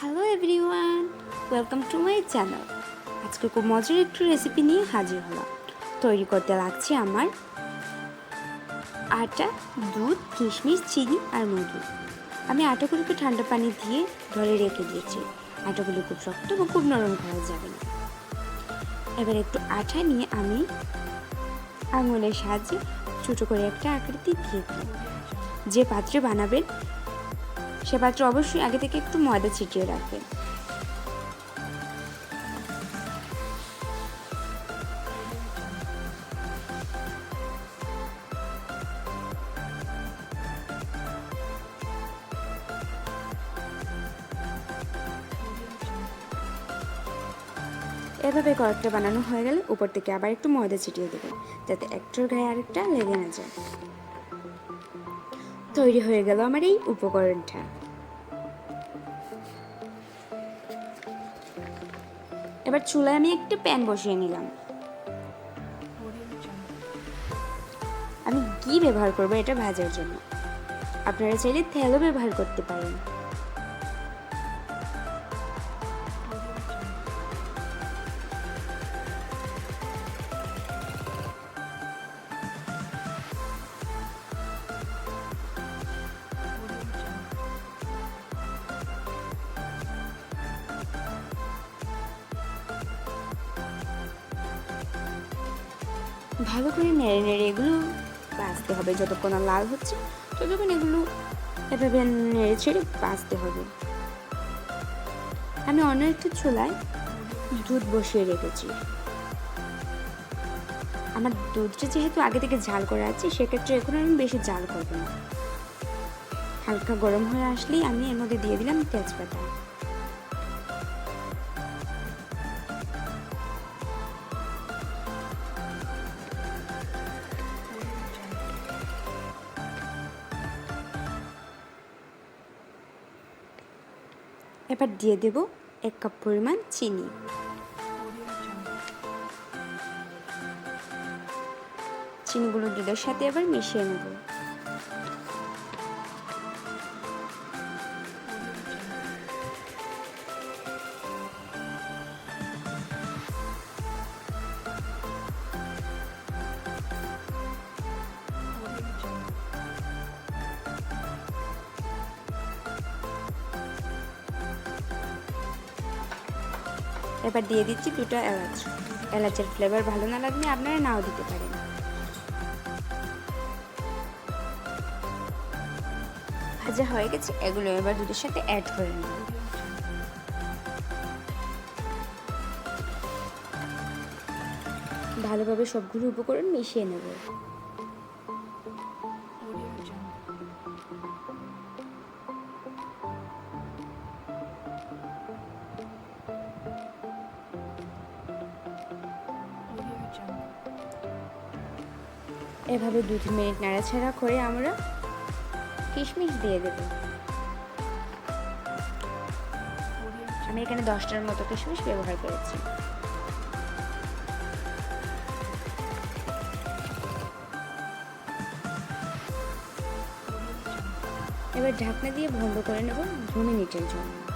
Hello everyone welcome to my channel আজকে খুব মজার একটু রেসিপি নিয়ে হাজির হলাম। তৈরি করতে লাগছে আমার আটা, দুধ, কিশমিশ, চিনি আর মধু আমি আটাগুলোকে ঠান্ডা পানি দিয়ে ধরে রেখে দিয়েছি। আটাগুলো খুব শক্ত বা খুব নরম করা যাবে না। এবার একটু আঠা নিয়ে আমি আঙুলের সাহায্যে ছোটো করে একটা আকৃতি দিয়ে দিই। যে পাত্রে বানাবেন সে পাত্রে অবশ্যই আগে থেকে একটু ময়দা ছিটিয়ে রাখবেন এভাবে কয়েকটা বানানো হয়ে গেলে উপর থেকে আবার একটু ময়দা ছিটিয়ে দেবেন, যাতে একটার গায়ে আরেকটা লেগে না যায়। তৈরি হয়ে গেল আমার এই উপকরণটা। এবার চুলায় আমি একটা প্যান বসিয়ে নিলাম। আমি ঘি ব্যবহার করব এটা ভাজার জন্য। আপনারা চাইলে তেলও ব্যবহার করতে পারেন। ভালো করে নেড়ে নেড়ে এগুলো বাছতে হবে। যতক্ষণ না লাল হচ্ছে, ততক্ষণ এগুলো এভাবে নেড়ে ছেড়ে বাছতে হবে। আমি অন্য একটু চুলায় দুধ বসিয়ে রেখেছি। আমার দুধটা যেহেতু আগে থেকে ঝাল করা আছে, সেক্ষেত্রে এখন আমি বেশি ঝাল করব না। হালকা গরম হয়ে আসলেই আমি এর মধ্যে দিয়ে দিলাম তেজপাতা। এবার দিয়ে দেব এক কাপ পরিমাণ চিনি। চিনিগুলো দুধের সাথে এবার মিশিয়ে নেব। এবার দিয়ে দিচ্ছি দুটো এলাচ। এলাচের ফ্লেভার ভালো না লাগলে আপনারা নাও দিতে পারেন। ভাজা হয়ে গেছে, এগুলো এবার দুধের সাথে অ্যাড করে নেব। ভালোভাবে সবগুলো উপকরণ মিশিয়ে নেব। এভাবে দু তিন মিনিট নাড়াচাড়া করে আমরা কিশমিশ দিয়ে দেব। আমি এখানে দশটার মতো কিশমিশ ব্যবহার করেছি। এবার ঢাকনা দিয়ে বন্ধ করে নেব দু মিনিটের জন্য।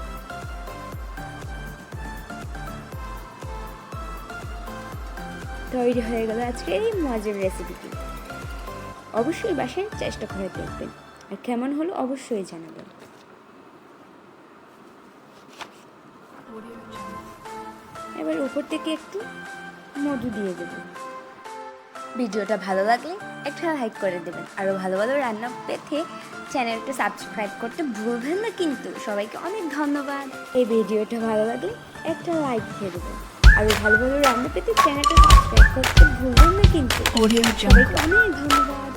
তৈরি হয়ে গেল আজকের এই মজার রেসিপিটি অবশ্যই বাসায় চেষ্টা করে দেখবেন। আর কেমন হলো অবশ্যই জানাবেন। এবার উপর থেকে একটু মধু দিয়ে দেব। ভিডিওটা ভালো লাগলে একটা লাইক করে দেবেন। আরও ভালো ভালো রান্না পেতে চ্যানেলটা সাবস্ক্রাইব করতে ভুলবেন না কিন্তু। সবাইকে অনেক ধন্যবাদ। এই ভিডিওটা ভালো লাগলে একটা লাইক দিয়ে দেবেন। আরও ভালো ভালো রান্না পেতে চ্যানেলটা সাবস্ক্রাইব করতে ভুলবেন না কিন্তু। অনেক ধন্যবাদ।